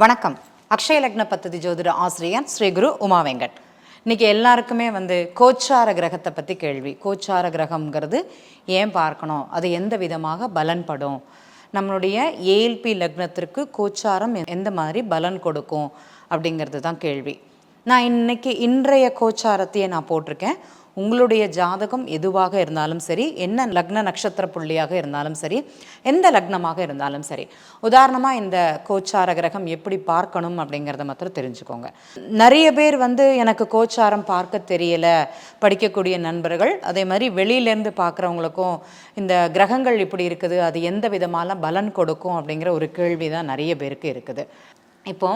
வணக்கம். அக்ஷய லக்ன பத்ததி ஜோதிட ஆசிரியர் ஸ்ரீ குரு உமா வெங்கட். இன்னைக்கு எல்லாருக்குமே வந்து கோச்சார கிரகத்தை பற்றி கேள்வி. கோச்சார கிரகம்ங்கிறது ஏன் பார்க்கணும்? அது எந்த விதமாக பலன்படும்? நம்மளுடைய ஏஎல்பி லக்னத்திற்கு கோச்சாரம் எந்த மாதிரி பலன் கொடுக்கும் அப்படிங்கிறது தான் கேள்வி. நான் இன்னைக்கு இன்றைய கோச்சாரத்தையே நான் போட்டிருக்கேன். உங்களுடைய ஜாதகம் எதுவாக இருந்தாலும் சரி என்ன லக்ன நட்சத்திர புள்ளியாக இருந்தாலும் சரி எந்த லக்னமாக இருந்தாலும் சரி உதாரணமாக இந்த கோச்சார கிரகம் எப்படி பார்க்கணும் அப்படிங்கிறத மாத்திரம் தெரிஞ்சுக்கோங்க. நிறைய பேர் வந்து எனக்கு கோச்சாரம் பார்க்க தெரியல படிக்கக்கூடிய நண்பர்கள் அதே மாதிரி வெளியிலேருந்து பார்க்குறவங்களுக்கும் இந்த கிரகங்கள் இப்படி இருக்குது அது எந்த விதமான பலன் கொடுக்கும் அப்படிங்கிற ஒரு கேள்வி தான் நிறைய பேருக்கு இருக்குது. இப்போ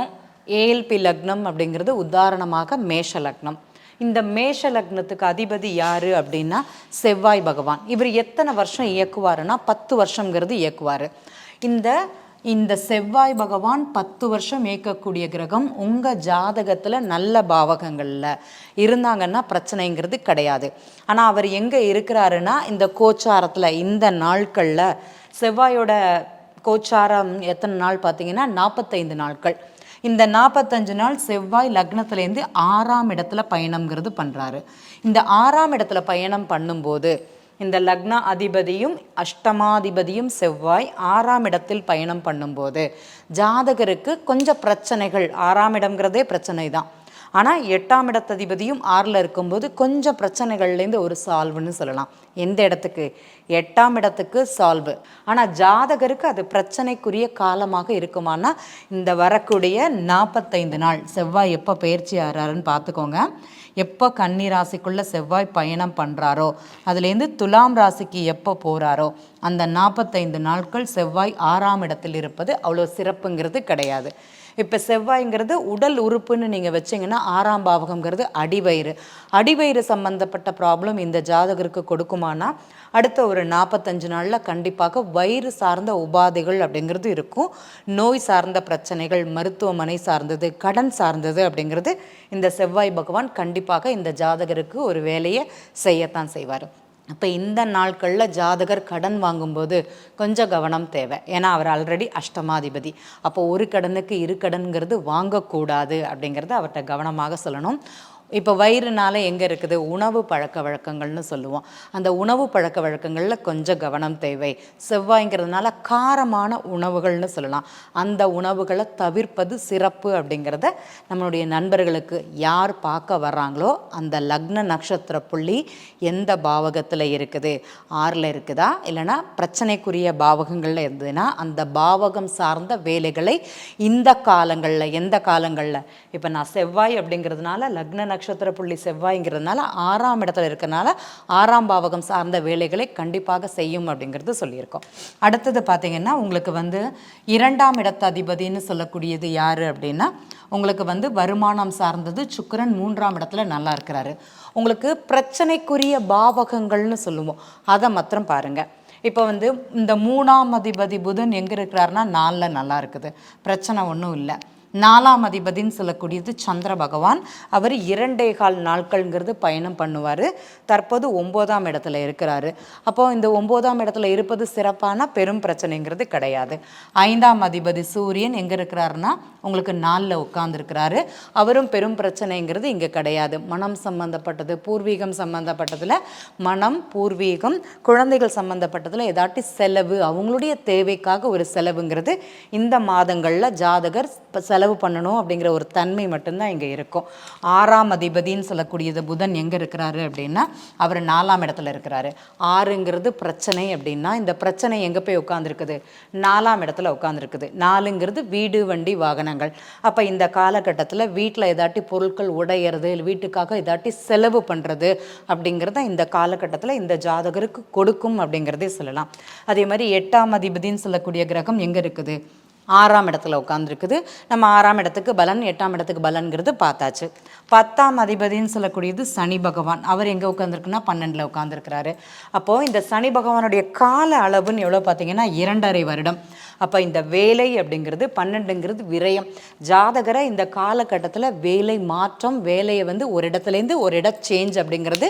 ஏஎல்பி லக்னம் அப்படிங்கிறது உதாரணமாக மேஷ லக்னம். இந்த மேஷ லக்னத்துக்கு அதிபதி யாரு அப்படின்னா செவ்வாய் பகவான். இவர் எத்தனை வருஷம் இயக்குவாருன்னா பத்து வருஷங்கிறது இயக்குவார். இந்த இந்த செவ்வாய் பகவான் பத்து வருஷம் இயக்கக்கூடிய கிரகம் உங்கள் ஜாதகத்தில் நல்ல பாவகங்களில். இருந்தாங்கன்னா பிரச்சனைங்கிறது கிடையாது. ஆனால் அவர் எங்கே இருக்கிறாருன்னா இந்த கோச்சாரத்தில் இந்த நாட்களில். செவ்வாயோட கோச்சாரம் எத்தனை நாள் பார்த்தீங்கன்னா நாற்பத்தைந்து நாட்கள். இந்த நாற்பத்தஞ்சு நாள் செவ்வாய் லக்னத்துலேருந்து ஆறாம் இடத்துல பயணம்ங்கிறது பண்ணுறாரு இந்த ஆறாம் இடத்துல பயணம் பண்ணும்போது இந்த லக்ன அதிபதியும் அஷ்டமாதிபதியும் செவ்வாய் ஆறாம் இடத்தில் பயணம் பண்ணும்போது ஜாதகருக்கு கொஞ்சம் பிரச்சனைகள் ஆறாம் இடம்ங்கிறதே பிரச்சனை தான் ஆனால் எட்டாம் இடத்ததிபதியும் ஆறில் இருக்கும்போது கொஞ்சம் பிரச்சனைகள்லேருந்து ஒரு சால்வுன்னு சொல்லலாம். எந்த இடத்துக்கு? எட்டாம் இடத்துக்கு சால்வு. ஆனால் ஜாதகருக்கு அது பிரச்சனைக்குரிய காலமாக இருக்குமானா இந்த வரக்கூடிய நாற்பத்தைந்து நாள் செவ்வாய் எப்போ பயிற்சி ஆறாருன்னு பார்த்துக்கோங்க எப்போ கன்னி ராசிக்குள்ளே செவ்வாய் பயணம் பண்ணுறாரோ அதுலேருந்து துலாம் ராசிக்கு எப்போ போகிறாரோ அந்த நாற்பத்தைந்து நாட்கள் செவ்வாய் ஆறாம் இடத்தில் இருப்பது அவ்வளோ சிறப்புங்கிறது கிடையாது. இப்போ செவ்வாய்ங்கிறது உடல் உறுப்புன்னு நீங்கள் வச்சீங்கன்னா ஆறாம் பாவகங்கிறது அடிவயிறு. அடிவயிறு சம்பந்தப்பட்ட ப்ராப்ளம் இந்த ஜாதகருக்கு கொடுக்குமானா அடுத்த ஒரு நாற்பத்தஞ்சு நாளில் கண்டிப்பாக வயிறு சார்ந்த உபாதைகள் அப்படிங்கிறது இருக்கும். நோய் சார்ந்த பிரச்சனைகள் மருத்துவமனை சார்ந்தது கடன் சார்ந்தது அப்படிங்கிறது இந்த செவ்வாய் பகவான் கண்டிப்பாக இந்த ஜாதகருக்கு ஒரு வேலையை செய்யத்தான் செய்வார். அப்போ இந்த நாட்களில் ஜாதகர் கடன் வாங்கும்போது கொஞ்சம் கவனம் தேவை. ஏன்னா அவர் ஆல்ரெடி அஷ்டமாதிபதி. அப்போ ஒரு கடனுக்கு இரு கடன்கிறது வாங்கக்கூடாது அப்படிங்கிறத அவர்கிட்ட கவனமாக சொல்லணும். இப்போ வயிறுனால எங்கே இருக்குது? உணவு பழக்க வழக்கங்கள்னு சொல்லுவோம். அந்த உணவு பழக்க வழக்கங்களில் கொஞ்சம் கவனம் தேவை. செவ்வாய்ங்கிறதுனால காரமான உணவுகள்னு சொல்லலாம். அந்த உணவுகளை தவிர்ப்பது சிறப்பு அப்படிங்கிறத நம்மளுடைய நண்பர்களுக்கு யார் பார்க்க வர்றாங்களோ அந்த லக்ன நட்சத்திர புள்ளி எந்த பாவகத்தில் இருக்குது? ஆறில் இருக்குதா? இல்லைன்னா பிரச்சனைக்குரிய பாவகங்களில் இருந்ததுன்னா அந்த பாவகம் சார்ந்த வேலைகளை இந்த காலங்களில் எந்த காலங்களில்? இப்போ நான் செவ்வாய் அப்படிங்கிறதுனால லக்ன நட்சத்திர புள்ளி செவ்வாய்ங்கிறதுனால ஆறாம் இடத்துல இருக்கறனால ஆறாம் பாவகம் சார்ந்த வேலைகளை கண்டிப்பாக செய்யும் அப்படிங்கிறது சொல்லியிருக்கோம். அடுத்தது பார்த்தீங்கன்னா உங்களுக்கு வந்து இரண்டாம் இடத்து அதிபதின்னு சொல்லக்கூடியது யார் அப்படின்னா உங்களுக்கு வந்து வருமானம் சார்ந்தது சுக்கரன் மூன்றாம் இடத்துல நல்லா இருக்கிறாரு. உங்களுக்கு பிரச்சனைக்குரிய பாவகங்கள்னு சொல்லுவோம். அதை மாத்திரம் பாருங்க. இப்போ வந்து இந்த மூணாம் அதிபதி புதன் எங்கே இருக்கிறாருன்னா நாலில் நல்லா இருக்குது. பிரச்சனை ஒன்றும் இல்லை. நாலாம் அதிபதின்னு சொல்லக்கூடியது சந்திர பகவான். அவர் இரண்டே கால் நாட்கள்ங்கிறது பயணம் பண்ணுவார். தற்போது ஒம்போதாம் இடத்துல இருக்கிறாரு. அப்போ இந்த ஒம்போதாம் இடத்துல இருப்பது சிறப்பான பெரும் பிரச்சனைங்கிறது கிடையாது. ஐந்தாம் அதிபதி சூரியன் எங்கே இருக்கிறாருன்னா உங்களுக்கு நாளில் உட்காந்துருக்கிறாரு அவரும் பெரும் பிரச்சனைங்கிறது இங்கே கிடையாது. மனம் சம்பந்தப்பட்டது பூர்வீகம் சம்பந்தப்பட்டதில் மனம் பூர்வீகம் குழந்தைகள் சம்பந்தப்பட்டதில் ஏதாட்டி செலவு அவங்களுடைய தேவைக்காக ஒரு செலவுங்கிறது இந்த மாதங்களில் ஜாதகர் செலவு செலவு பண்ணணும் அப்படிங்கிற ஒரு தன்மை மட்டும்தான் இங்கே இருக்கும். ஆறாம் அதிபதின்னு சொல்லக்கூடியது புதன் எங்கே இருக்கிறாரு அப்படின்னா அவர் நாலாம் இடத்துல இருக்கிறாரு. ஆறுங்கிறது பிரச்சனை அப்படின்னா இந்த பிரச்சனை எங்கே போய் உட்காந்துருக்குது நாலாம் இடத்துல உட்காந்துருக்குது நாலுங்கிறது வீடு வண்டி வாகனங்கள். அப்போ இந்த காலகட்டத்தில் வீட்டில் ஏதாட்டி பொருட்கள் உடையிறது இல்லை வீட்டுக்காக ஏதாட்டி செலவு பண்ணுறது அப்படிங்கிறத இந்த காலகட்டத்தில் இந்த ஜாதகருக்கு கொடுக்கும் அப்படிங்கிறதே சொல்லலாம். அதே மாதிரி எட்டாம் அதிபதின்னு சொல்லக்கூடிய கிரகம் எங்கே இருக்குது? ஆறாம் இடத்துல உட்காந்துருக்குது நம்ம ஆறாம் இடத்துக்கு பலன் எட்டாம் இடத்துக்கு பலன்கிறது பார்த்தாச்சு. பத்தாம் அதிபதின்னு சொல்லக்கூடியது சனி பகவான். அவர் எங்கே உட்காந்துருக்குன்னா பன்னெண்டில் உட்காந்துருக்கிறாரு அப்போது இந்த சனி பகவானுடைய கால அளவுன்னு எவ்வளோ பார்த்தீங்கன்னா இரண்டரை வருடம். அப்போ இந்த வேலை அப்படிங்கிறது பன்னெண்டுங்கிறது விரயம். ஜாதகரை இந்த காலகட்டத்தில் வேலை மாற்றம் வேலையை வந்து ஒரு இடத்துலேருந்து ஒரு இட சேஞ்ச் அப்படிங்கிறது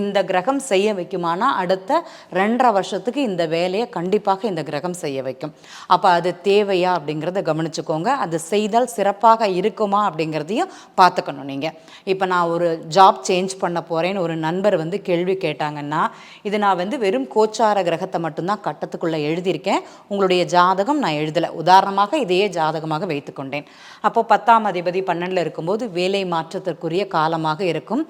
இந்த கிரகம் செய்ய வைக்குமானா அடுத்த ரெண்டரை வருஷத்துக்கு இந்த வேலையை கண்டிப்பாக இந்த கிரகம் செய்ய வைக்கும். அப்போ அது தேவையா? அப்படிங்கிறத கவனிச்சுக்கோங்க. அது செய்தால் சிறப்பாக இருக்குமா அப்படிங்கிறதையும் பார்த்துக்கணும் நீங்கள் இப்போ நான் ஒரு ஜாப் சேஞ்ச் பண்ண போகிறேன்னு ஒரு நண்பர் வந்து கேள்வி கேட்டாங்கன்னா இது நான் வந்து வெறும் கோச்சார கிரகத்தை மட்டும்தான் கட்டத்துக்குள்ளே எழுதியிருக்கேன். உங்களுடைய ஜாதகம் நான் எழுதலை. உதாரணமாக இதையே ஜாதகமாக வைத்துக்கொண்டேன். அப்போ பத்தாம் அதிபதி பன்னெண்டில் இருக்கும்போது வேலை மாற்றத்திற்குரிய காலமாக இருக்கும்.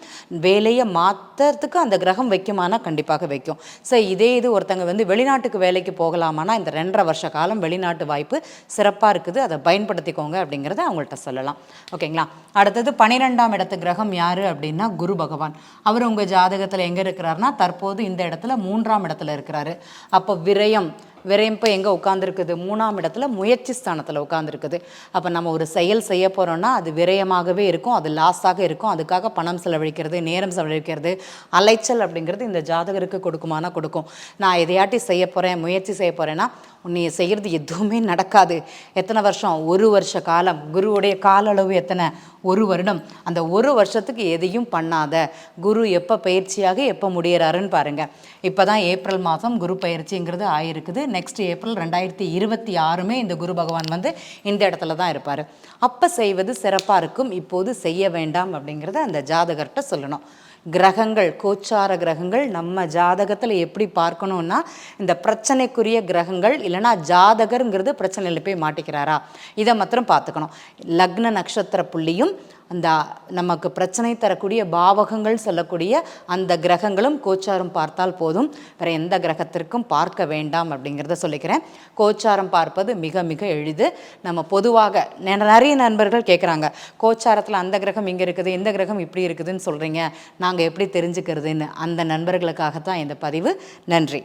வேலையை மாற்றுறதுக்கு அந்த கிரகம் வைக்குமானா கண்டிப்பாக வைக்கும். சரி இதே இது ஒருத்தங்க வந்து வெளிநாட்டுக்கு வேலைக்கு போகலாமான்னா இந்த ரெண்டரை வருஷ காலம் வெளிநாட்டு வாய்ப்பு சிறப்பாக இருக்குது. அதை பயன்படுத்திக்கோங்க அப்படிங்கிறத அவங்கள்ட்ட சொல்லலாம். ஓகேங்களா? அடுத்தது பன்னிரெண்டாம் இடத்து கிரகம் யார் அப்படின்னா குரு பகவான். அவர் உங்கள் ஜாதகத்தில் எங்கே இருக்கிறாருன்னா தற்போது இந்த இடத்துல மூன்றாம் இடத்துல இருக்கிறாரு. அப்போ விரயம் விரைப்பு இப்போ எங்கே உட்காந்துருக்குது மூணாம் இடத்துல முயற்சி ஸ்தானத்தில் உட்காந்துருக்குது அப்போ நம்ம ஒரு செயல் செய்ய போகிறோன்னா அது விரயமாகவே இருக்கும் அது லாஸாக இருக்கும். அதுக்காக பணம் செலவழிக்கிறது நேரம் செலவழிக்கிறது அலைச்சல் அப்படிங்கிறது இந்த ஜாதகருக்கு கொடுக்குமானா கொடுக்கும். நான் எதையாட்டி செய்ய போகிறேன் முயற்சி செய்ய போகிறேன்னா நீ செய்கிறது எதுவுமே நடக்காது. எத்தனை வருஷம்? ஒரு வருஷ காலம். குருவுடைய கால அளவு எத்தனை? ஒரு வருடம். அந்த ஒரு வருஷத்துக்கு எதையும் பண்ணாத. குரு எப்போ பயிற்சியாக எப்போ முடியிறாருன்னு பாருங்கள் இப்போ தான் ஏப்ரல் மாதம் குரு பயிற்சிங்கிறது ஆயிருக்குது. நெக்ஸ்ட் ஏப்ரல் ரெண்டாயிரத்தி இருபத்தி ஆறுமே இந்த குரு பகவான் வந்து இந்த இடத்துல தான் இருப்பார். அப்போ செய்வது சிறப்பாக இருக்கும். இப்போது செய்ய வேண்டாம் அப்படிங்கிறத அந்த ஜாதகர்கிட்ட சொல்லணும். கிரகங்கள் கோச்சார கிரகங்கள் நம்ம ஜாதகத்தில் எப்படி பார்க்கணும்னா இந்த பிரச்சனைக்குரிய கிரகங்கள் இல்லைன்னா ஜாதகருங்கிறது பிரச்சனையில் போய் மாட்டிக்கிறாரா? இதை மாத்திரம் பார்த்துக்கணும். லக்ன நட்சத்திர புள்ளியும் அந்த நமக்கு பிரச்சனை தரக்கூடிய பாவகங்கள் சொல்லக்கூடிய அந்த கிரகங்களும் கோச்சாரம் பார்த்தால் போதும். வேறு எந்த கிரகத்திற்கும் பார்க்க வேண்டாம் அப்படிங்கிறத சொல்லிக்கிறேன். கோச்சாரம் பார்ப்பது மிக மிக எளிது. நம்ம பொதுவாக நிறைய நண்பர்கள் கேட்குறாங்க கோச்சாரத்தில் அந்த கிரகம் இங்கே இருக்குது இந்த கிரகம் இப்படி இருக்குதுன்னு சொல்கிறீங்க நாங்கள் எப்படி தெரிஞ்சுக்கிறதுன்னு? அந்த நண்பர்களுக்காகத்தான் இந்த பதிவு. நன்றி.